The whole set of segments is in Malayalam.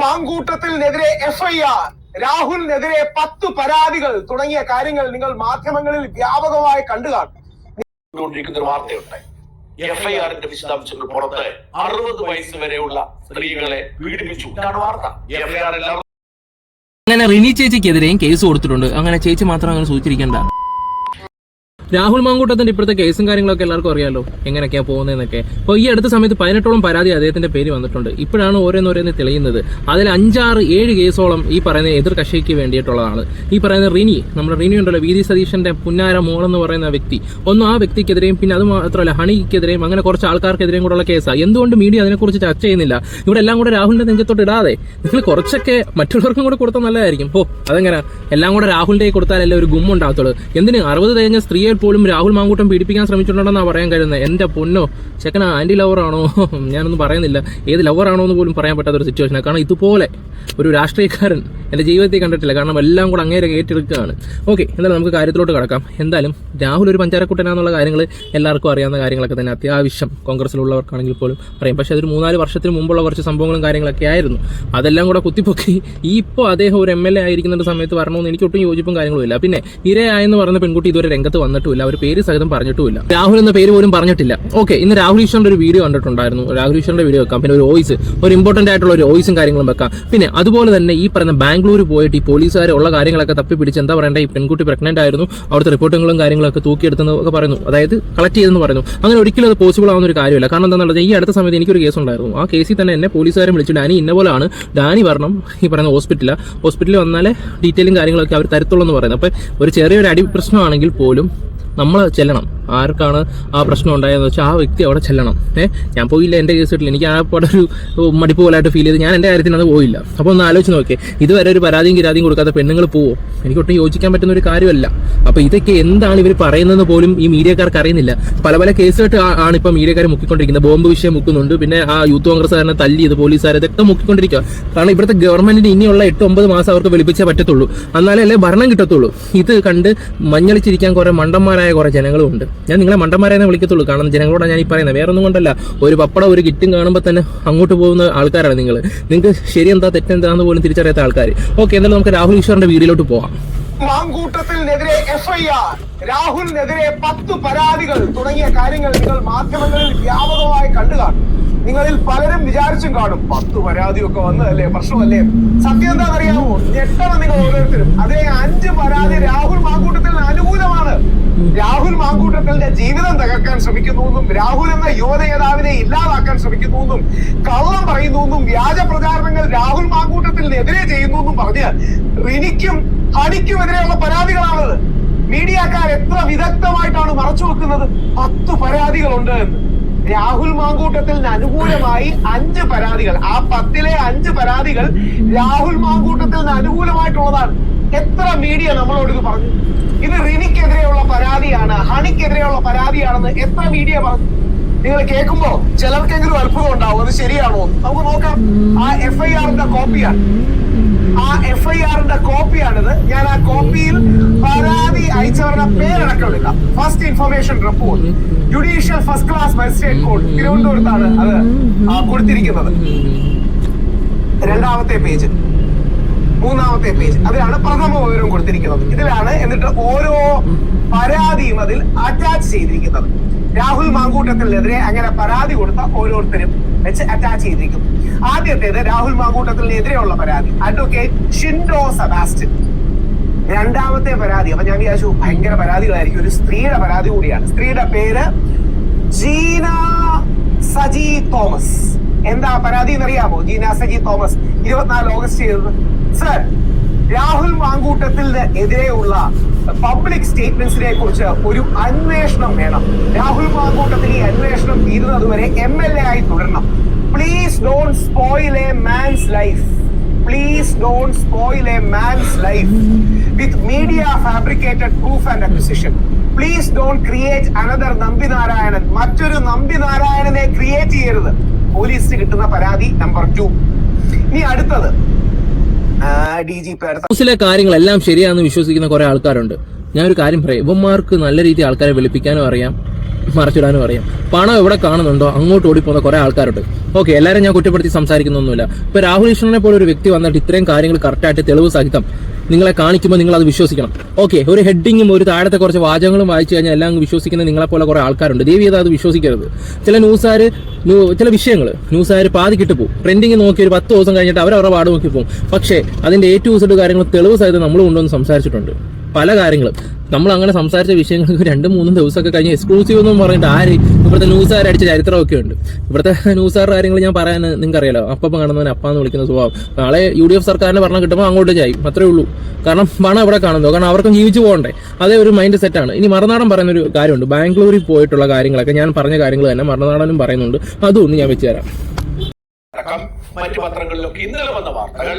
മാങ്കൂട്ടത്തിനെതിരെ എഫ്ഐആർ രാഹുലിനെതിരെ പത്ത് പരാതികൾ തുടങ്ങിയ കാര്യങ്ങൾ നിങ്ങൾ മാധ്യമങ്ങളിൽ വ്യാപകമായി കണ്ടു കാണും. ഒരു വാർത്തയുണ്ട്. എഫ് ഐ ആറിന്റെ വിശദാംശങ്ങൾ പുറത്ത് അറുപത് വയസ്സ് വരെയുള്ള സ്ത്രീകളെ പീഡിപ്പിച്ചു. ഇതാണ് വാർത്ത. എഫ് ഐ ആർ എല്ലാവരും അങ്ങനെ റിനി ചേച്ചിക്കെതിരെയും കേസ് കൊടുത്തിട്ടുണ്ട്. അങ്ങനെ ചേച്ചി മാത്രം അങ്ങനെ സൂചിച്ചിരിക്കണ്ട. രാഹുൽ മാങ്കൂട്ടത്തിന്റെ ഇപ്പോഴത്തെ കേസും കാര്യങ്ങളൊക്കെ എല്ലാവർക്കും അറിയാലോ. എങ്ങനെയൊക്കെയാണ് പോകുന്നതെന്നൊക്കെ. അപ്പോൾ ഈ അടുത്ത സമയത്ത് പതിനെട്ടോളം പരാതി അദ്ദേഹത്തിന്റെ പേര് വന്നിട്ടുണ്ട്. ഇപ്പോഴാണ് ഓരോന്നോരോന്ന് തെളിയുന്നത്. അതിൽ അഞ്ചാറ് ഏഴ് കേസോളം ഈ പറയുന്ന എതിർ കക്ഷിക്ക് വേണ്ടിയിട്ടുള്ളതാണ്. ഈ പറയുന്ന റിനി നമ്മുടെ റിനി ഉണ്ടല്ലോ വി. ഡി സതീശന്റെ പുന്നാര മോളെന്ന് പറയുന്ന വ്യക്തി. ഒന്നും ആ വ്യക്തിക്കെതിരെയും പിന്നെ അത് മാത്രമല്ല ഹണിക്കെതിരെയും അങ്ങനെ കുറച്ച് ആൾക്കാർക്കെതിരെയും കൂടെയുള്ള കേസാണ് എന്തുകൊണ്ട് മീഡിയ അതിനെക്കുറിച്ച് ചർച്ച ചെയ്യുന്നില്ല? ഇവിടെ എല്ലാം കൂടെ രാഹുലിന്റെ നെഞ്ചത്തോട്ട് ഇടാതെ. നിങ്ങൾ കുറച്ചൊക്കെ മറ്റുള്ളവർക്കും കൂടെ കൊടുത്താൽ നല്ലതായിരിക്കും. ഓ അതെങ്ങനെ? എല്ലാം കൂടെ രാഹുലിന്റെ കൊടുത്താലല്ലേ ഒരു ഗുമ്മുണ്ടാകത്തുള്ളൂ. എന്തിന് അറുപത് കഴിഞ്ഞ സ്ത്രീയെ പോലും രാഹുൽ മാങ്കൂട്ടം പീഡിപ്പിക്കാൻ ശ്രമിച്ചിട്ടുണ്ടെന്നാണ് പറയാൻ കഴിയുന്നത്. എന്റെ പൊന്നോ ചെക്കൻ ആന്റി ലവറാണോ? ഞാനൊന്നും പറയുന്നില്ല. ഏത് ലവറാണോ എന്ന് പോലും പറയാൻ പറ്റാത്ത ഒരു സിറ്റുവേഷനാണ് കാരണം ഇതുപോലെ ഒരു രാഷ്ട്രീയക്കാരൻ എന്റെ ജീവിതത്തിൽ കണ്ടിട്ടില്ല. കാരണം എല്ലാം കൂടെ അങ്ങേരെ ഏറ്റെടുക്കുകയാണ് ഓക്കെ എന്തായാലും നമുക്ക് കാര്യത്തിലോട്ട് കിടക്കാം. എന്തായാലും രാഹുൽ ഒരു പഞ്ചാരക്കുട്ടനാന്നുള്ള കാര്യങ്ങൾ എല്ലാവർക്കും അറിയാവുന്ന കാര്യങ്ങളൊക്കെ തന്നെ അത്യാവശ്യം കോൺഗ്രസ്സിലുള്ളവർക്കാണെങ്കിൽ പോലും പറയും പക്ഷേ അതൊരു മൂന്നാൽ വർഷത്തിന് മുമ്പുള്ള കുറച്ച് സംഭവങ്ങളും കാര്യങ്ങളൊക്കെ ആയിരുന്നു. അതെല്ലാം കൂടെ കുത്തിപ്പൊക്കി ഈ ഇപ്പോൾ അദ്ദേഹം ഒരു എം എൽ എ ആയിരിക്കുന്ന സമയത്ത് വരണമെന്ന് എനിക്ക് ഒട്ടും യോജിപ്പും കാര്യങ്ങളും ഇല്ല. പിന്നെ ഇരയായെന്ന് പറഞ്ഞ പെൺകുട്ടി ഇതുവരെ രംഗത്ത് വന്നിട്ടുമില്ല അവർ പേര് സഹിതം പറഞ്ഞിട്ടുമില്ല. രാഹുൽ എന്ന പേര് പോലും പറഞ്ഞിട്ടില്ല. ഓക്കെ ഇന്ന് രാഹുൽ ഈശ്വറിന്റെ ഒരു വീഡിയോ കണ്ടിട്ടുണ്ടായിരുന്നു. രാഹുൽ ഈശ്വറിന്റെ വീഡിയോ വെക്കാം. പിന്നെ ഒരു വോയിസ് ഒരു ഇമ്പോർട്ടന്റ് ആയിട്ടുള്ള ഒരു വോയിസും കാര്യങ്ങളും വെക്കാം. പിന്നെ അതുപോലെ തന്നെ ഈ പറയുന്ന ബാംഗ്ലൂർ പോയിട്ട് ഈ പോലീസുകാരെ ഉള്ള കാര്യങ്ങളൊക്കെ തപ്പി പിടിച്ച് എന്താ പറയണ്ടേ? ഈ പെൺകുട്ടി പ്രഗ്നന്റ് ആയിരുന്നു. അവിടുത്തെ റിപ്പോർട്ടുകളും കാര്യങ്ങളൊക്കെ തൂക്കിയെടുത്തെന്ന് ഒക്കെ പറയുന്നു. അതായത് കളക്ട് ചെയ്തെന്ന് പറയുന്നു. അങ്ങനെ ഒരിക്കലും അത് പോസിബിൾ ആവുന്ന ഒരു കാര്യമില്ല. കാരണം എന്താണെന്നുള്ളത് ഈ അടുത്ത സമയത്ത് എനിക്കൊരു കേസ് ഉണ്ടായിരുന്നു. ആ കേസിൽ തന്നെ എന്നെ പോലീസുകാരെ വിളിച്ചു. ഡാനി ഇന്ന പോലാണ് ഡാനി വരണം. ഈ പറയുന്ന ഹോസ്പിറ്റലില്ല ഹോസ്പിറ്റലിൽ വന്നാലേ ഡീറ്റെയിലും കാര്യങ്ങളൊക്കെ അവർ തരത്തുള്ളൂ എന്ന് പറയുന്നത് അപ്പോൾ ഒരു ചെറിയൊരു അടി പ്രശ്നമാണെങ്കിൽ പോലും നമ്മൾ ചെല്ലണം. ആർക്കാണ് ആ പ്രശ്നം ഉണ്ടായതെന്ന് വെച്ചാൽ ആ വ്യക്തി അവിടെ ചെല്ലണം. ഏഹ് ഞാൻ പോയില്ല എന്റെ കേസ് കിട്ടില്ല. എനിക്ക് ആ പാടെ ഒരു മടിപ്പ് പോലായിട്ട് ഫീൽ ചെയ്ത് ഞാൻ എന്റെ കാര്യത്തിന് അത് പോയില്ല. അപ്പോൾ ഒന്ന് ആലോചിച്ച് നോക്കിയേ ഇതുവരെ ഒരു പരാതിയും കിരാതിയും കൊടുക്കാത്ത പെണ്ണുങ്ങൾ പോവോ? എനിക്ക് ഒട്ടും യോജിക്കാൻ പറ്റുന്ന ഒരു കാര്യമല്ല. അപ്പോൾ ഇതൊക്കെ എന്താണ് ഇവർ പറയുന്നതെന്ന് പോലും ഈ മീഡിയക്കാർക്ക് അറിയുന്നില്ല. പല പല കേസുമായിട്ട് ആണ് ഇപ്പോൾ മീഡിയക്കാർ മുക്കിക്കൊണ്ടിരിക്കുന്നത്. ബോംബ് വിഷയം മുക്കുന്നുണ്ട്. പിന്നെ ആ യൂത്ത് കോൺഗ്രസ്സുകാരനെ തല്ലിയത് പോലീസുകാരെ ഇതൊക്കെ മുക്കിക്കൊണ്ടിരിക്കുക കാരണം ഇവിടുത്തെ ഗവൺമെന്റിന് ഇനിയുള്ള എട്ട് ഒമ്പത് മാസം അവർക്ക് വെളുപ്പിച്ചേ പറ്റത്തുള്ളൂ. എന്നാലേ ഭരണം കിട്ടത്തുള്ളൂ. ഇത് കണ്ട് മഞ്ഞളിച്ചിരിക്കാൻ കുറെ മണ്ടന്മാരായ കുറെ ജനങ്ങളും ഉണ്ട്. ഞാൻ നിങ്ങളെ മണ്ടന്മാരെന്നെ വിളിക്കത്തുള്ളൂ. കാരണം ജനങ്ങളോടാണ് ഞാൻ ഈ പറയുന്നത് വേറെ ഒന്നും കൊണ്ടല്ല. ഒരു പപ്പടം ഒരു കിറ്റും കാണുമ്പോൾ തന്നെ അങ്ങോട്ട് പോകുന്ന ആൾക്കാരാണ് നിങ്ങൾ നിങ്ങൾക്ക് ശരിയെന്താ തെറ്റെന്താന്ന് പോലും തിരിച്ചറിയാത്ത ആൾക്കാർ ഓക്കെ എന്തായാലും നമുക്ക് രാഹുൽ ഈശ്വറിന്റെ വീഡിയോയിലോട്ട് പോവാം. മാങ്കൂട്ടത്തിനെതിരെ എഫ്ഐആർ രാഹുലിനെതിരെ പത്ത് പരാതികൾ തുടങ്ങിയ കാര്യങ്ങൾ നിങ്ങൾ മാധ്യമങ്ങളിൽ വ്യാപകമായി കണ്ടു കാണും. നിങ്ങളിൽ പലരും വിചാരിച്ചും കാണും പത്ത് പരാതിയൊക്കെ വന്നതല്ലേ പ്രശ്നമല്ലേ? സത്യം എന്താണെന്നറിയാമോ? ഞെട്ടണം നിങ്ങൾ ഓരോരുത്തരും. അതേ അഞ്ച് പരാതി രാഹുൽ മാങ്കൂട്ടത്തിന് അനുകൂലമാണ് രാഹുൽ മാങ്കൂട്ടത്തിന്റെ ജീവിതം തകർക്കാൻ ശ്രമിക്കുന്നുവെന്നും രാഹുൽ എന്ന യുവ നേതാവിനെ ഇല്ലാതാക്കാൻ ശ്രമിക്കുന്നുവെന്നും കള്ളം പറയുന്നു എന്നും വ്യാജ പ്രചാരണങ്ങൾ രാഹുൽ മാങ്കൂട്ടത്തിനെതിരെ ചെയ്യുന്നുവെന്നും പറഞ്ഞ് റിനിക്കും ഹണിക്കുമെതിരെയുള്ള പരാതികളാണത്. മീഡിയക്കാർ എത്ര വിദഗ്ധമായിട്ടാണ് മറച്ചു വെക്കുന്നത്? പത്ത് പരാതികളുണ്ട് എന്ന്. രാഹുൽ മാങ്കൂട്ടത്തിന് അനുകൂലമായി അഞ്ച് പരാതികൾ. ആ പത്തിലെ അഞ്ച് പരാതികൾ രാഹുൽ മാങ്കൂട്ടത്തിന് അനുകൂലമായിട്ടുള്ളതാണ്. എത്ര മീഡിയ നമ്മളോട് ഇത് പറഞ്ഞു? ഇത് റിനിക്കെതിരെയുള്ള പരാതിയാണ് ഹണിക്കെതിരെയുള്ള പരാതിയാണെന്ന് എത്ര മീഡിയ പറഞ്ഞു നിങ്ങൾ കേൾക്കുമ്പോ ചിലർക്കെങ്കിലും അത്ഭുതം ഉണ്ടാവും. അത് ശരിയാണോ നമുക്ക് നോക്കാം. ആ എഫ് ഐ ആറിന്റെ കോപ്പിയാണ്. ആ എഫ് ഐ ആറിന്റെ കോപ്പിയാണിത്. ഞാൻ ആ കോപ്പിയിൽ പരാതി അയച്ചവരുടെ പേരടക്കം എടുക്കാം first information report judicial first class magistrate court തിരുവനന്തപുരത്താണ് അത് കൊടുത്തിരിക്കുന്നത്. രണ്ടാമത്തെ പേജ്. മൂന്നാമത്തെ പേജ് അതിലാണ് പ്രഥമ വിവരം കൊടുത്തിരിക്കുന്നത്. ഇതിലാണ് എന്നിട്ട് ഓരോ പരാതിയും അതിൽ അറ്റാച്ച് ചെയ്തിരിക്കുന്നത്. രാഹുൽ മാങ്കൂട്ടത്തിനെതിരെ അങ്ങനെ പരാതി കൊടുത്ത ഓരോരുത്തരും വെച്ച് അറ്റാച്ച് ചെയ്തിരിക്കും. ആദ്യത്തേത് രാഹുൽ മാങ്കൂട്ടത്തിനെതിരെയുള്ള പരാതി. Advocate Shindo Sebastian. രണ്ടാമത്തെ പരാതി അപ്പൊ ഞാൻ വിചാരിച്ചു ഭയങ്കര പരാതികളായിരിക്കും. ഒരു സ്ത്രീയുടെ പരാതി കൂടിയാണ്. സ്ത്രീയുടെ പേര് ജീന സജി തോമസ്. എന്താ പരാതി എന്നറിയാമോ? ജി നാസജി തോമസ്. ഇരുപത്തിനാല് ഓഗസ്റ്റ് ചെയ്തത് സർ രാഹുൽ മാങ്കൂട്ടത്തിന് എതിരെയുള്ള പബ്ലിക് സ്റ്റേറ്റ്മെന്റ്സിനെ കുറിച്ച് ഒരു അന്വേഷണം വേണം. രാഹുൽ മാങ്കൂട്ടത്തിന് ഈ അന്വേഷണം തീരുന്നതുവരെ എം എൽ എ ആയി തുടരണം. Please don't spoil a man's life please don't spoil a man's life with media fabricated proof and acquisition. Please don't create another Nambi Narayanan. മറ്റൊരു നമ്പി നാരായണനെ ക്രിയേറ്റ് ചെയ്യരുത്. പോലീസിന് കിട്ടുന്ന പരാതി നമ്പർ ടു ഇനി അടുത്തത്. ഡി കാര്യങ്ങളെല്ലാം ശരിയാണെന്ന് വിശ്വസിക്കുന്ന കുറെ ആൾക്കാരുണ്ട്. ഞാൻ ഒരു കാര്യം പറയാം. ഇവന്മാർക്ക് നല്ല രീതിയിൽ ആൾക്കാരെ വിളിപ്പിക്കാനും അറിയാം. മറച്ചിടാനും അറിയാം. പണം എവിടെ കാണുന്നുണ്ടോ അങ്ങോട്ട് ഓടിപ്പോകുന്ന കുറെ ആൾക്കാരുണ്ട്. ഓക്കെ എല്ലാവരും ഞാൻ കുറ്റപ്പെടുത്തി സംസാരിക്കുന്നൊന്നുമില്ല. ഇപ്പൊ രാഹുൽ ഈശ്വരനെ പോലെ ഒരു വ്യക്തി വന്നിട്ട് ഇത്രയും കാര്യങ്ങൾ കറക്റ്റായിട്ട് തെളിവ് സഹിതം നിങ്ങളെ കാണിക്കുമ്പോൾ നിങ്ങൾ അത് വിശ്വസിക്കണം. ഓക്കെ ഒരു ഹെഡിങ്ങും ഒരു താഴത്തെ കുറച്ച് വാചകങ്ങളും വായിച്ചു കഴിഞ്ഞാൽ എല്ലാം വിശ്വസിക്കുന്ന നിങ്ങളെ പോലെ കുറെ ആൾക്കാരുണ്ട്. ദേവി അത് വിശ്വസിക്കരുത്. ചില ന്യൂസുകാർ ചില വിഷയങ്ങൾ ന്യൂസുകാർ പാതി പോകും ട്രെൻഡിങ് നോക്കി ഒരു പത്ത് ദിവസം കഴിഞ്ഞിട്ട് അവർ അവരുടെ പാട് നോക്കി പോകും പക്ഷേ അതിന്റെ ഏറ്റവും ടു സെഡ് കാര്യങ്ങൾ തെളിവ് സഹിതം നമ്മൾ കൊണ്ടുവന്ന് സംസാരിച്ചിട്ടുണ്ട്. പല കാര്യങ്ങളും. നമ്മൾ അങ്ങനെ സംസാരിച്ച വിഷയങ്ങൾക്ക് രണ്ടും മൂന്നും ദിവസമൊക്കെ കഴിഞ്ഞ് എക്സ്ക്ലൂസീവ് എന്നും പറഞ്ഞിട്ട് ആര് ഇവിടുത്തെ ന്യൂസുകാർ അടിച്ച ചരിത്രമൊക്കെ ഉണ്ട്. ഇവിടുത്തെ ന്യൂസുകാരുടെ കാര്യങ്ങൾ ഞാൻ പറയാൻ നിങ്ങൾക്ക് അറിയാലോ അപ്പം കാണുന്നവൻ അപ്പാന്ന് വിളിക്കുന്ന സ്വഭാവം. നാളെ യു ഡി എഫ് സർക്കാരിന്റെ ഭരണം കിട്ടുമ്പോൾ അങ്ങോട്ട് ചായും. അത്രേ ഉള്ളൂ. കാരണം പണം ഇവിടെ കാണുന്നു കാരണം അവർക്കും ജീവിച്ചു പോകണ്ടേ. അതേ ഒരു മൈൻഡ് സെറ്റാണ് ഇനി മറുനാടൻ പറയുന്ന ഒരു കാര്യമുണ്ട്. ബാംഗ്ലൂരിൽ പോയിട്ടുള്ള കാര്യങ്ങളൊക്കെ ഞാൻ പറഞ്ഞ കാര്യങ്ങൾ തന്നെ മറുനാടനും പറയുന്നുണ്ട്. അതും ഞാൻ വെച്ച് തരാം. മറ്റു പത്രങ്ങളിലൊക്കെ ഇന്നലെ വന്ന വാർത്തകൾ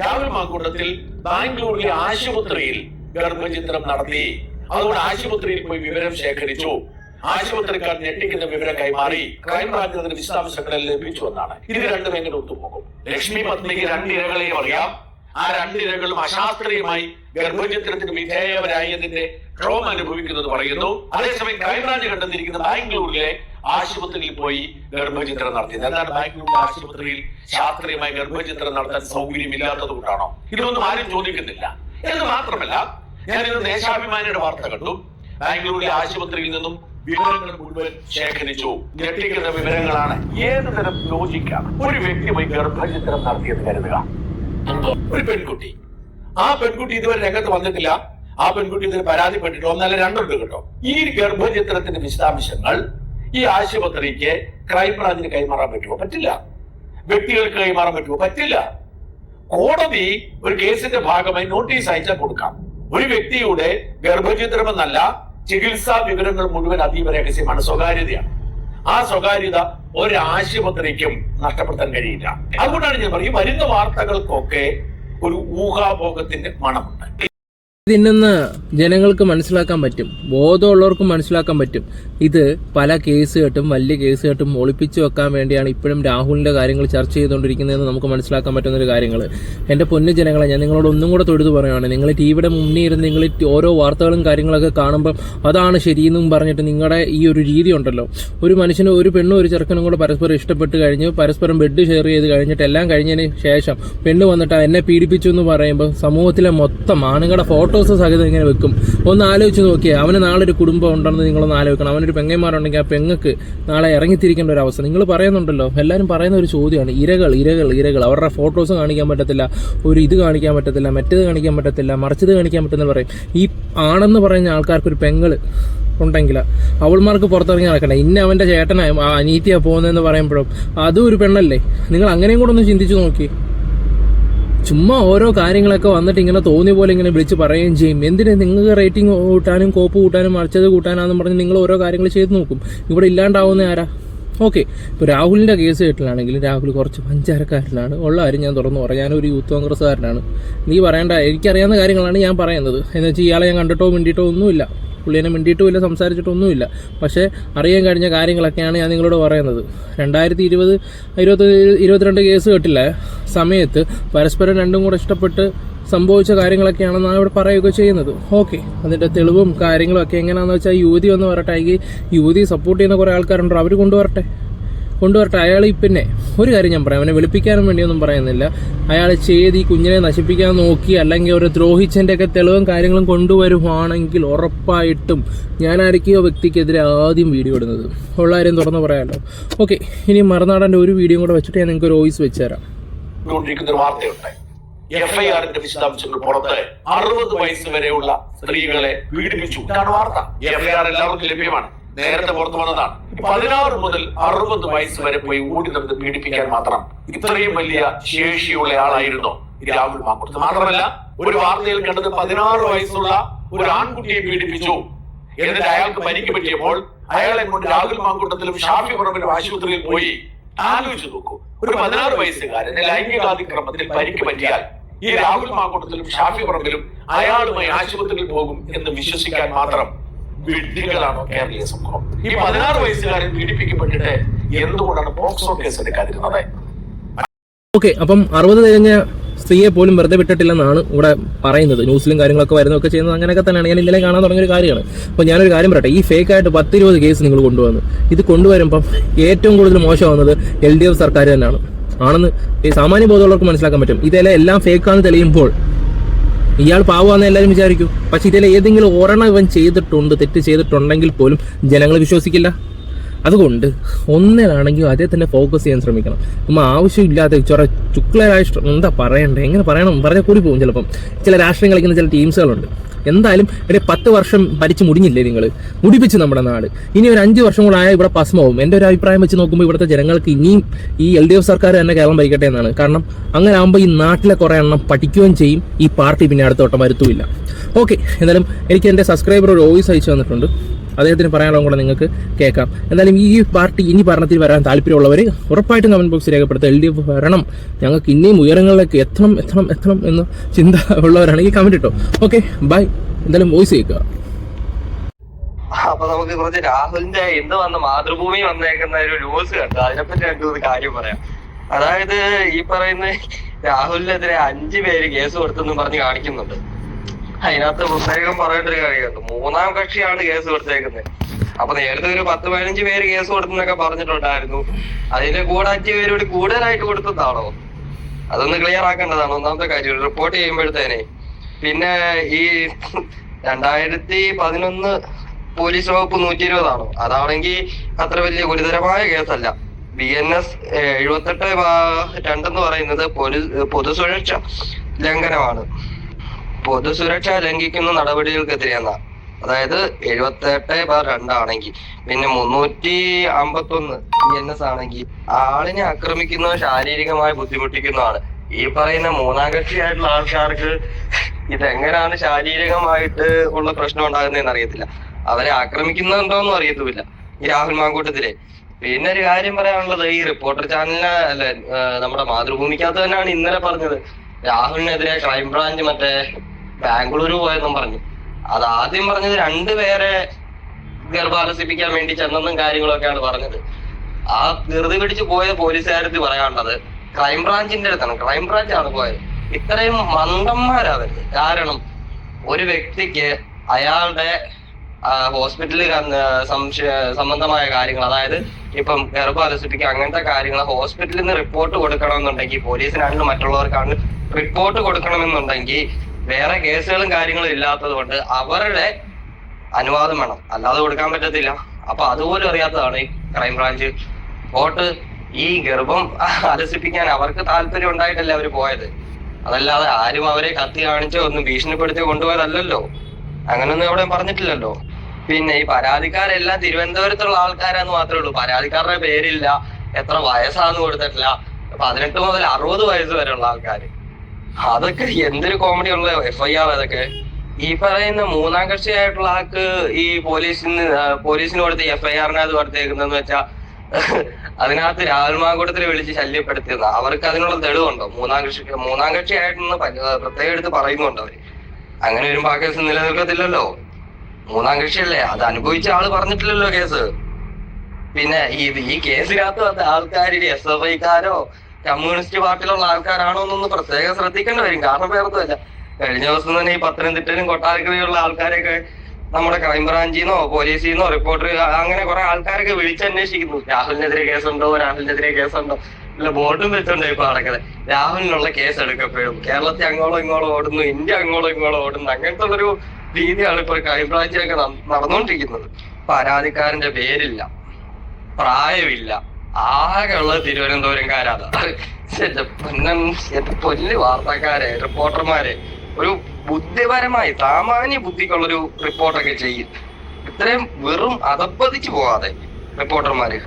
രാഹുൽ മാങ്കൂട്ടത്തിൽ ബാംഗ്ലൂരിലെ ആശുപത്രിയിൽ ഗർഭചിത്രം നടത്തി. അതുകൊണ്ട് ആശുപത്രിയിൽ പോയി വിവരം ശേഖരിച്ചു. ആശുപത്രിക്കാർ ഞെട്ടിക്കുന്ന വിവരം കൈമാറി. ക്രൈംബ്രാഞ്ച് വിശദാംശങ്ങളിൽ ലഭിച്ചു എന്നാണ് ഇത് രണ്ടും എങ്ങനെ ഒത്തുപോകും? ലക്ഷ്മി പത്നിക്ക് രണ്ട് ഇരകളെയും അറിയാം. ആ രണ്ടിരകളും അശാസ്ത്രീയമായി ഗർഭചിത്രത്തിന് വിധേയവരായതിന്റെ ട്രോമ അനുഭവിക്കുന്നത് പറയുന്നു. അതേസമയം ക്രൈംബ്രാഞ്ച് കണ്ടെത്തിയിരിക്കുന്ന ബാംഗ്ലൂരിലെ ആശുപത്രിയിൽ പോയി ഗർഭചിത്രം നടത്തിയത് എന്നാണ് ബാംഗ്ലൂരിലെ ആശുപത്രിയിൽ ശാസ്ത്രീയമായി ഗർഭചിത്രം നടത്താൻ സൗകര്യമില്ലാത്തത് കൊണ്ടാണോ? ഇതൊന്നും ആരും ചോദിക്കുന്നില്ല. എന്ന് മാത്രമല്ല ഇന്ന് ദേശാഭിമാനിയുടെ വാർത്ത കണ്ടു. ബാംഗ്ലൂരിലെ ആശുപത്രിയിൽ നിന്നും വിവരങ്ങൾ മുഴുവൻ ശേഖരിച്ചു. ഞെട്ടിക്കുന്ന വിവരങ്ങളാണ് ഏത് തരം ലോജിക്കാണ്? ഒരു വ്യക്തി പോയി ഗർഭചിത്രം നടത്തിയെന്ന് കരുതുക. ഒരു പെൺകുട്ടി. ആ പെൺകുട്ടി ഇതുവരെ രംഗത്ത് വന്നിട്ടില്ല. ആ പെൺകുട്ടി ഇതിന് പരാതിപ്പെട്ടിട്ടോ ഒന്നല്ല രണ്ടുണ്ട് കേട്ടോ. ഈ ഗർഭചിത്രത്തിന്റെ വിശദാംശങ്ങൾ ഈ ആശുപത്രിക്ക് ക്രൈംബ്രാഞ്ചിന് കൈമാറാൻ പറ്റുമോ? പറ്റില്ല. വ്യക്തികൾക്ക് കൈമാറാൻ പറ്റുമോ? പറ്റില്ല. കോടതി ഒരു കേസിന്റെ ഭാഗമായി നോട്ടീസ് അയച്ചാൽ കൊടുക്കാം. ഒരു വ്യക്തിയുടെ ഗർഭചിത്രം എന്നല്ല ചികിത്സാ വിവരങ്ങൾ മുഴുവൻ അതീവ രഹസ്യമാണ് സ്വകാര്യതയാണ്. ആ സ്വകാര്യത ഒരു ആശുപത്രിക്കും നഷ്ടപ്പെടുത്താൻ കഴിയില്ല. അതുകൊണ്ടാണ് ഞാൻ പറയും വരുന്ന വാർത്തകൾക്കൊക്കെ ഒരു ഊഹാഭോഗത്തിന്റെ മണമുണ്ട്. ഇതിന്ന് ജനങ്ങൾക്ക് മനസ്സിലാക്കാൻ പറ്റും. ബോധമുള്ളവർക്കും മനസ്സിലാക്കാൻ പറ്റും. ഇത് പല കേസ് കേട്ടും വലിയ കേസ് കേട്ടും ഒളിപ്പിച്ചു വെക്കാൻ വേണ്ടിയാണ് ഇപ്പോഴും രാഹുലിന്റെ കാര്യങ്ങൾ ചർച്ച ചെയ്തുകൊണ്ടിരിക്കുന്നതെന്ന് നമുക്ക് മനസ്സിലാക്കാൻ പറ്റുന്ന ഒരു കാര്യങ്ങൾ. എന്റെ പൊന്നു ജനങ്ങളെ ഞാൻ നിങ്ങളോട് ഒന്നും കൂടെ തൊഴുതു പറയുകയാണ് നിങ്ങൾ ടി വിയുടെ മുന്നിൽ ഇരുന്ന് നിങ്ങൾ ഓരോ വാർത്തകളും കാര്യങ്ങളൊക്കെ കാണുമ്പോൾ അതാണ് ശരിയെന്നും പറഞ്ഞിട്ട് നിങ്ങളുടെ ഈ ഒരു രീതി ഉണ്ടല്ലോ. ഒരു മനുഷ്യനും ഒരു പെണ്ണും ഒരു ചെറുക്കനും കൂടെ പരസ്പരം ഇഷ്ടപ്പെട്ട് കഴിഞ്ഞ് പരസ്പരം ബെഡ് ഷെയർ ചെയ്ത് കഴിഞ്ഞിട്ട് എല്ലാം കഴിഞ്ഞതിന് ശേഷം പെണ്ണ് വന്നിട്ട് എന്നെ പീഡിപ്പിച്ചു എന്ന് പറയുമ്പോൾ സമൂഹത്തിലെ മൊത്തം ആണുങ്ങളുടെ ഫോട്ടോസ് സഹിതം ഇങ്ങനെ വെക്കും. ഒന്ന് ആലോചിച്ച് നോക്കിയാൽ അവന് നാളെ ഒരു കുടുംബം ഉണ്ടെന്ന് നിങ്ങളൊന്ന് ആലോചിക്കണം. അവനൊരു പെങ്ങന്മാരുണ്ടെങ്കിൽ ആ പെങ്ങക്ക് നാളെ ഇറങ്ങിത്തിരിക്കേണ്ട ഒരു അവസ്ഥ. നിങ്ങൾ പറയുന്നുണ്ടല്ലോ എല്ലാവരും പറയുന്ന ഒരു ചോദ്യമാണ്. ഇരകൾ ഇരകൾ ഇരകൾ. അവരുടെ ഫോട്ടോസ് കാണിക്കാൻ പറ്റത്തില്ല ഒരു ഇത് കാണിക്കാൻ പറ്റത്തില്ല മറ്റേത് കാണിക്കാൻ പറ്റത്തില്ല മറിച്ചത് കാണിക്കാൻ പറ്റുന്ന പറയും. ഈ ആണെന്ന് പറയുന്ന ആൾക്കാർക്ക് ഒരു പെങ്ങൾ ഉണ്ടെങ്കിൽ അവൾമാർക്ക് പുറത്തിറങ്ങി നടക്കണ്ട. ഇന്ന അവന്റെ ചേട്ടനായും അനീറ്റിയാ പോകുന്നതെന്ന് പറയുമ്പോഴും അതും ഒരു പെണ്ണല്ലേ? നിങ്ങൾ അങ്ങനെയും കൂടെ ഒന്ന് ചിന്തിച്ചു നോക്കി. ചുമ്മാ ഓരോ കാര്യങ്ങളൊക്കെ വന്നിട്ട് ഇങ്ങനെ തോന്നിയ പോലെ ഇങ്ങനെ വിളിച്ച് പറയുകയും ചെയ്യും. എന്തിന് നിങ്ങൾക്ക് റേറ്റിംഗ് കൂട്ടാനും കോപ്പ് കൂട്ടാനും മറിച്ചത് കൂട്ടാനാന്ന് പറഞ്ഞ് നിങ്ങൾ ഓരോ കാര്യങ്ങൾ ചെയ്ത് നോക്കും. ഇവിടെ ഇല്ലാണ്ടാവുന്ന ആരാ? ഓക്കെ ഇപ്പോൾ രാഹുലിന്റെ കേസ് കേട്ടിലാണെങ്കിൽ രാഹുൽ കുറച്ച് പഞ്ചാരക്കാരനാണ്. ഉള്ള കാര്യം ഞാൻ തുറന്നു പറയാം. ഞാനൊരു യൂത്ത് കോൺഗ്രസ്സുകാരനാണ് നീ പറയേണ്ട എനിക്കറിയാവുന്ന കാര്യങ്ങളാണ് ഞാൻ പറയുന്നത്. എന്ന് വെച്ചാൽ ഇയാളെ ഞാൻ കണ്ടിട്ടോ മിണ്ടിയിട്ടോ ഒന്നുമില്ല. പുള്ളിനെ മിണ്ടിയിട്ടുമില്ല സംസാരിച്ചിട്ടൊന്നുമില്ല പക്ഷേ അറിയാൻ കഴിഞ്ഞ കാര്യങ്ങളൊക്കെയാണ് ഞാൻ നിങ്ങളോട് പറയുന്നത്. രണ്ടായിരത്തി ഇരുപത് ഇരുപത്തി ഇരുപത്തിരണ്ട് കേസ് കേട്ടില്ല. സമയത്ത് പരസ്പരം രണ്ടും കൂടെ ഇഷ്ടപ്പെട്ട് സംഭവിച്ച കാര്യങ്ങളൊക്കെയാണ് ഞാൻ ഇവിടെ പറയുകയൊക്കെ ചെയ്യുന്നത്. ഓക്കെ. അതിന്റെ തെളിവും കാര്യങ്ങളും ഒക്കെ എങ്ങനെയാണെന്ന് വെച്ചാൽ യുവതി എന്ന് പറയട്ടെ യുവതി സപ്പോർട്ട് ചെയ്യുന്ന കുറേ ആൾക്കാരുണ്ടോ അവർ കൊണ്ടുവരട്ടെ. കൊണ്ടുവരട്ടെ. അയാൾ പിന്നെ ഒരു കാര്യം ഞാൻ പറയാം. അവനെ വെളുപ്പിക്കാനും വേണ്ടിയൊന്നും പറയുന്നില്ല. അയാൾ ചെയ്ത് ഈ കുഞ്ഞിനെ നശിപ്പിക്കാൻ നോക്കി അല്ലെങ്കിൽ ഒരു ദ്രോഹിച്ചന്റെ ഒക്കെ തെളിവും കാര്യങ്ങളും കൊണ്ടുവരുവാണെങ്കിൽ ഉറപ്പായിട്ടും ഞാനായിരിക്കും ആ വ്യക്തിക്കെതിരെ ആദ്യം വീഡിയോ ഇടുന്നത്. ഉള്ള കാര്യം തുറന്ന് പറയാമല്ലോ ഓക്കെ ഇനി മറുനാടന്റെ ഒരു വീഡിയോ കൂടെ വെച്ചിട്ട് ഞാൻ നിങ്ങൾക്ക് ഒരു വോയിസ് വെച്ച് തരാം ഒരു വാർത്തയുണ്ട്. എഫ് ഐ ആറിന്റെ വിശദാംശങ്ങൾ പുറത്ത് അറുപത് വയസ്സ് വരെയുള്ള സ്ത്രീകളെ പീഡിപ്പിച്ചു. ഇതാണ് വാർത്ത. എഫ് എല്ലാവർക്കും ലഭ്യമാണ്. നേരത്തെ പുറത്തു വന്നതാണ്. പതിനാറ് മുതൽ അറുപത് വയസ്സ് വരെ പോയി ഓടി നടന്ന് പീഡിപ്പിക്കാൻ മാത്രം ഇത്രയും വലിയ ശേഷിയുള്ള ആളായിരുന്നു രാഹുൽ മാങ്കുട്ടത്ത് മാത്രമല്ല ഒരു വാർത്തയിൽ കണ്ടത് പതിനാറ് വയസ്സുള്ള ഒരു ആൺകുട്ടിയെ പീഡിപ്പിച്ചു. എന്നിട്ട് അയാൾക്ക് പരിക്ക് പറ്റിയപ്പോൾ അയാളെ കൊണ്ട് രാഹുൽ മാങ്കൂട്ടത്തിലും ഷാഫി പറമ്പിലും ആശുപത്രിയിൽ പോയി. ആലോചിച്ചു നോക്കൂ ഒരു പതിനാറ് വയസ്സുകാരൻ ലൈംഗികാതിക്രമത്തിൽ പരിക്ക് പറ്റിയാൽ ഈ രാഹുൽ മാങ്കൂട്ടത്തിലും ഷാഫി പറമ്പിലും അയാളുമായി ആശുപത്രിയിൽ പോകും എന്ന് വിശ്വസിക്കാൻ മാത്രം വിഡ്ഢികളാണോ കേരളീയ സമൂഹം ഈ പതിനാറ് വയസ്സുകാരൻ പീഡിപ്പിക്കപ്പെട്ടിട്ട് എന്തുകൊണ്ടാണ് പോക്സോ കേസ് എടുക്കാതിരുന്നത്? ഓക്കെ അപ്പം അറുപത് കഴിഞ്ഞ സ്ത്രീയെ പോലും വെറുതെ വിട്ടിട്ടില്ലെന്നാണ് ഇവിടെ പറയുന്നത്. ന്യൂസിലും കാര്യങ്ങളൊക്കെ വരുന്നതൊക്കെ ചെയ്യുന്നത് അങ്ങനെയൊക്കെ തന്നെയാണ്. ഞാൻ ഇന്നലെ കാണാൻ തുടങ്ങിയ ഒരു കാര്യമാണ്. അപ്പോൾ ഞാനൊരു കാര്യം പറയട്ടെ. ഈ ഫേക്ക് ആയിട്ട് പത്തിരുപത് കേസ് നിങ്ങൾ കൊണ്ടുവന്നു ഇത് കൊണ്ടുവരുമ്പം ഏറ്റവും കൂടുതൽ മോശമാവുന്നത് എൽ ഡി എഫ് സർക്കാർ തന്നെയാണ്. ആണെന്ന് ഈ സാമാന്യ ബോധമുള്ളവർക്ക് മനസ്സിലാക്കാൻ പറ്റും. ഇതെല്ലാം എല്ലാം ഫേക്കാണെന്ന് തെളിയുമ്പോൾ ഇയാൾ പാവാന്ന് എല്ലാവരും വിചാരിക്കും. പക്ഷെ ഇതിലെ ഏതെങ്കിലും ഒരെണ്ണം ഇവൻ ചെയ്തിട്ടുണ്ട് തെറ്റ് ചെയ്തിട്ടുണ്ടെങ്കിൽ പോലും ജനങ്ങൾ വിശ്വസിക്കില്ല. അതുകൊണ്ട് ഒന്നിലാണെങ്കിലും അതേ തന്നെ ഫോക്കസ് ചെയ്യാൻ ശ്രമിക്കണം. നമ്മൾ ആവശ്യമില്ലാതെ ചൊറ ചുക്ലരായ എന്താ പറയണ്ടേ? എങ്ങനെ പറയണം? പറഞ്ഞാൽ കൂടി പോകും ചിലപ്പം. ചില രാഷ്ട്രീയം കളിക്കുന്ന ചില ടീംസുകളുണ്ട് എന്തായാലും ഇവിടെ പത്ത് വർഷം ഭരിച്ച് മുടിഞ്ഞില്ലേ നിങ്ങൾ? മുടിപ്പിച്ച് നമ്മുടെ നാട്. ഇനി ഒരു അഞ്ച് വർഷം കൂടെ ആയാൽ ഇവിടെ പസ്മാവും എന്റെ ഒരു അഭിപ്രായം വെച്ച് നോക്കുമ്പോൾ ഇവിടുത്തെ ജനങ്ങൾക്ക് ഇനിയും ഈ എൽ ഡി എഫ് സർക്കാർ തന്നെ കേരളം ഭരിക്കട്ടെ എന്നാണ്. കാരണം അങ്ങനെ ആകുമ്പോൾ ഈ നാട്ടിലെ കുറേ എണ്ണം പഠിക്കുകയും ചെയ്യും. ഈ പാർട്ടി പിന്നെ അടുത്തോട്ടം വരുത്തുമില്ല ഓക്കെ എന്തായാലും എനിക്ക് എന്റെ സബ്സ്ക്രൈബർ ഒരു വോയിസ് അയച്ചു തന്നിട്ടുണ്ട്. അദ്ദേഹത്തിന് പറയാനുള്ളത് കൂടെ നിങ്ങൾക്ക് കേൾക്കാം. എന്തായാലും ഈ പാർട്ടി ഇനി ഭരണത്തിൽ വരാൻ താല്പര്യമുള്ളവർ ഉറപ്പായിട്ടും കമന്റ് ബോക്സിൽ രേഖപ്പെടുത്തുക. എൽ ഡി എഫ് വരണം ഞങ്ങൾക്ക് ഇനിയും ഉയരങ്ങളിലേക്ക് എത്തണം എത്തണം എത്തണം എന്ന് ചിന്ത ഉള്ളവരാണെങ്കിൽ കമന്റ് ഇട്ടോ. ഓക്കെ ബൈ എന്തായാലും വോയിസ് കേൾക്കുക. അപ്പൊ നമുക്ക് കുറച്ച് രാഹുലിന്റെ ഇന്ന് വന്ന മാതൃഭൂമി വന്നേക്കുന്ന ഒരു ന്യൂസ് കണ്ടു. അതിനെപ്പറ്റി രണ്ടു കാര്യം പറയാം. അതായത് ഈ പറയുന്ന രാഹുലിനെതിരെ അഞ്ചു പേര് കേസ് കൊടുത്തെന്നും പറഞ്ഞ് കാണിക്കുന്നുണ്ട്. അതിനകത്ത് പ്രത്യേകം പറയേണ്ട ഒരു കാര്യമുണ്ട് മൂന്നാം കക്ഷിയാണ് കേസ് കൊടുത്തേക്കുന്നത്. അപ്പൊ നേരത്തെ ഒരു പത്ത് പതിനഞ്ച് പേര് കേസ് കൊടുത്തെന്നൊക്കെ പറഞ്ഞിട്ടുണ്ടായിരുന്നു. അതിന്റെ കൂടെ അഞ്ചു പേര് കൂടി കൂടുതലായിട്ട് കൊടുത്തതാണോ? അതൊന്ന് ക്ലിയർ ആക്കേണ്ടതാണ് ഒന്നാമത്തെ കാര്യം. റിപ്പോർട്ട് ചെയ്യുമ്പോഴത്തേനെ. പിന്നെ ഈ രണ്ടായിരത്തി പതിനൊന്ന് പോലീസ് വകുപ്പ് നൂറ്റി ഇരുപതാണോ അതാണെങ്കിൽ അത്ര വലിയ ഗുരുതരമായ കേസല്ല. ബി എൻ എസ് എഴുപത്തെട്ട് രണ്ടെന്ന് പറയുന്നത് പൊതു പൊതുസുരക്ഷ ലംഘനമാണ്. പൊതുസുരക്ഷ ലംഘിക്കുന്ന നടപടികൾക്കെതിരെയെന്ന. അതായത് എഴുപത്തി എട്ട് ബാർ രണ്ടാണെങ്കിൽ പിന്നെ മുന്നൂറ്റി അമ്പത്തൊന്ന് ഇ എൻ എസ് ആണെങ്കിൽ ആളിനെ ആക്രമിക്കുന്നതോ ശാരീരികമായി ബുദ്ധിമുട്ടിക്കുന്നതാണ് ഈ പറയുന്ന മൂന്നാം കക്ഷിയായിട്ടുള്ള ആൾക്കാർക്ക് ഇതെങ്ങനെയാണ് ശാരീരികമായിട്ട് ഉള്ള പ്രശ്നം ഉണ്ടാകുന്നതെന്ന് അറിയത്തില്ല അവരെ ആക്രമിക്കുന്നുണ്ടോന്നും അറിയത്തുമില്ല. ഈ രാഹുൽ മാങ്കൂട്ടത്തിലെ. പിന്നെ ഒരു കാര്യം പറയാനുള്ളത് ഈ റിപ്പോർട്ടർ ചാനലിന് അല്ലെ നമ്മുടെ മാതൃഭൂമിക്കകത്ത് തന്നെയാണ് ഇന്നലെ പറഞ്ഞത്. രാഹുലിനെതിരെ ക്രൈംബ്രാഞ്ച് മറ്റേ ബാംഗ്ലൂരു പോയെന്നും പറഞ്ഞു. അത് ആദ്യം പറഞ്ഞത് രണ്ടുപേരെ ഗർഭാലസിപ്പിക്കാൻ വേണ്ടി ചെന്നെന്നും കാര്യങ്ങളൊക്കെയാണ് പറഞ്ഞത്. ആ ധൃതി പിടിച്ച് പോയ പോലീസുകാരത്ത് പറയാനുള്ളത് ക്രൈംബ്രാഞ്ചിന്റെ അടുത്താണ്. ക്രൈംബ്രാഞ്ചാണ് പോയത്. ഇത്രയും മന്ദന്മാരാവരുത് കാരണം ഒരു വ്യക്തിക്ക് അയാളുടെ ഹോസ്പിറ്റലിൽ സംശയ സംബന്ധമായ കാര്യങ്ങൾ അതായത് ഇപ്പം ഗർഭാലസിപ്പിക്കുക അങ്ങനത്തെ കാര്യങ്ങൾ ഹോസ്പിറ്റലിൽ നിന്ന് റിപ്പോർട്ട് കൊടുക്കണമെന്നുണ്ടെങ്കിൽ പോലീസിനാണെങ്കിലും മറ്റുള്ളവർക്കാണെങ്കിലും റിപ്പോർട്ട് കൊടുക്കണമെന്നുണ്ടെങ്കിൽ വേറെ കേസുകളും കാര്യങ്ങളും ഇല്ലാത്തത് കൊണ്ട് അവരുടെ അനുവാദം വേണം. അല്ലാതെ കൊടുക്കാൻ പറ്റത്തില്ല. അപ്പൊ അതുപോലും അറിയാത്തതാണ് ഈ ക്രൈംബ്രാഞ്ച് വോട്ട് ഈ ഗർഭം അലസിപ്പിക്കാൻ അവർക്ക് താല്പര്യം ഉണ്ടായിട്ടല്ലേ അവർ പോയത്? അതല്ലാതെ ആരും അവരെ കത്തി കാണിച്ചോ ഒന്നും ഭീഷണിപ്പെടുത്തി കൊണ്ടുപോയതല്ലല്ലോ. അങ്ങനൊന്നും എവിടെയും പറഞ്ഞിട്ടില്ലല്ലോ. പിന്നെ ഈ പരാതിക്കാരെല്ലാം തിരുവനന്തപുരത്തുള്ള ആൾക്കാരാന്ന് മാത്രമേ ഉള്ളൂ. പരാതിക്കാരുടെ പേരില്ല. എത്ര വയസ്സാന്ന് കൊടുത്തിട്ടില്ല. പതിനെട്ട് മുതൽ അറുപത് വയസ്സ് വരെയുള്ള ആൾക്കാര്. അതൊക്കെ എന്തൊരു കോമഡി ഉള്ള എഫ് ഐ ആർ അതൊക്കെ. ഈ പറയുന്ന മൂന്നാം കക്ഷിയായിട്ടുള്ള ആൾക്ക് ഈ പോലീസിന് പോലീസിന് കൊടുത്ത എഫ് ഐ ആറിനകത്ത് കൊടുത്തേക്കുന്നതെന്ന് വെച്ചാ അതിനകത്ത് രാഹുൽ വിളിച്ച് ശല്യപ്പെടുത്തിയത്. അവർക്ക് അതിനുള്ള തെളിവുണ്ടോ? മൂന്നാം കക്ഷി മൂന്നാം കക്ഷി ആയിട്ടൊന്ന് പ്രത്യേകം എടുത്ത് പറയുന്നുണ്ട് അവർ? അങ്ങനെ ഒരു കേസ് നിലനിൽക്കത്തില്ലല്ലോ. മൂന്നാം കക്ഷിയല്ലേ? അത് അനുഭവിച്ച ആൾ പറഞ്ഞിട്ടില്ലല്ലോ കേസ്. പിന്നെ ഈ ഈ കേസിനകത്ത് വന്ന ആൾക്കാരുടെ എസ് എഫ് ഐക്കാരോ കമ്മ്യൂണിസ്റ്റ് പാർട്ടിയിലുള്ള ആൾക്കാരാണോ എന്നൊന്ന് പ്രത്യേകം ശ്രദ്ധിക്കേണ്ടി വരും. കാരണം വേറൊന്നുമല്ല. കഴിഞ്ഞ ദിവസം തന്നെ ഈ പത്തനംതിട്ടയിലും കൊട്ടാരക്കരയിലുള്ള ആൾക്കാരെയൊക്കെ നമ്മുടെ ക്രൈംബ്രാഞ്ചിന്നോ പോലീസിൽ നിന്നോ റിപ്പോർട്ടർ അങ്ങനെ കുറെ ആൾക്കാരൊക്കെ വിളിച്ചന്വേഷിക്കുന്നു. രാഹുലിനെതിരെ കേസുണ്ടോ? രാഹുലിനെതിരെ കേസുണ്ടോ? ഇല്ല ബോർഡും വെച്ചുണ്ടോ ഇപ്പൊ നടക്കുന്നത് രാഹുലിനുള്ള കേസ് എടുക്കപ്പെടും. കേരളത്തിൽ അങ്ങോളം ഇങ്ങോളം ഓടുന്നു. ഇന്ത്യ അങ്ങോളം ഇങ്ങോളം ഓടുന്നു. അങ്ങനത്തെ ഒരു രീതിയാണ് ഇപ്പൊ ക്രൈംബ്രാഞ്ചിലൊക്കെ നടന്നുകൊണ്ടിരിക്കുന്നത് പരാതിക്കാരന്റെ പേരില്ല. പ്രായമില്ല. ആകെ ഉള്ളത് തിരുവനന്തപുരംകാരാണ് എന്റെ പൊന്നം എന്റെ വാർത്തക്കാരെ റിപ്പോർട്ടർമാരെ ഒരു ബുദ്ധിപരമായി സാമാന്യ ബുദ്ധിക്കുള്ളൊരു റിപ്പോർട്ടൊക്കെ ചെയ്യും. ഇത്രയും വെറും അതപ്പതിച്ചു പോവാതെ റിപ്പോർട്ടർമാര്.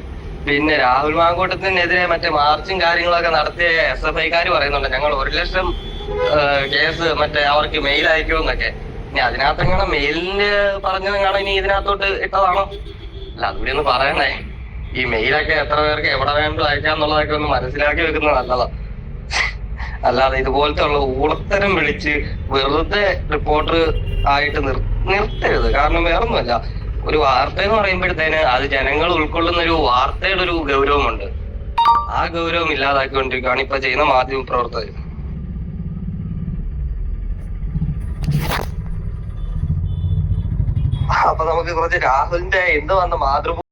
പിന്നെ രാഹുൽ മാങ്കോട്ടത്തിനെതിരെ മറ്റേ മാർച്ചും കാര്യങ്ങളൊക്കെ നടത്തിയ എസ് എഫ് ഐക്കാർ പറയുന്നുണ്ട് ഞങ്ങൾ ഒരു ലക്ഷം കേസ് മറ്റേ അവർക്ക് മെയിൽ അയക്കുമെന്നൊക്കെ ഇനി അതിനകത്തെങ്ങനെ മെയിലിന് പറഞ്ഞതെങ്ങാണോ ഇനി ഇതിനകത്തോട്ട് ഇട്ടതാണോ? അല്ല അതുകൂടി ഒന്ന് പറയണേ. ഈ മെയിലൊക്കെ എത്ര പേർക്ക് എവിടെ വേണമെങ്കിലും അയക്കാം എന്നുള്ളതൊക്കെ ഒന്ന് മനസ്സിലാക്കി വെക്കുന്നത് നല്ലതാ. അല്ലാതെ ഇതുപോലത്തെ ഉള്ള ഊളത്തരം വിളിച്ച് വെറുതെ റിപ്പോർട്ടർ ആയിട്ട് നിർ നിർത്തരുത്. കാരണം വേറൊന്നുമല്ല. ഒരു വാർത്ത എന്ന് പറയുമ്പോഴത്തേന് അത് ജനങ്ങൾ ഉൾക്കൊള്ളുന്ന ഒരു വാർത്തയുടെ ഒരു ഗൗരവമുണ്ട്. ആ ഗൗരവം ഇല്ലാതാക്കിക്കൊണ്ടിരിക്കുകയാണ് ഇപ്പൊ ചെയ്യുന്ന മാധ്യമ പ്രവർത്തകർ. അപ്പൊ നമുക്ക് കുറച്ച് രാഹുലിന്റെ എന്ത് വന്ന മാതൃഭൂമി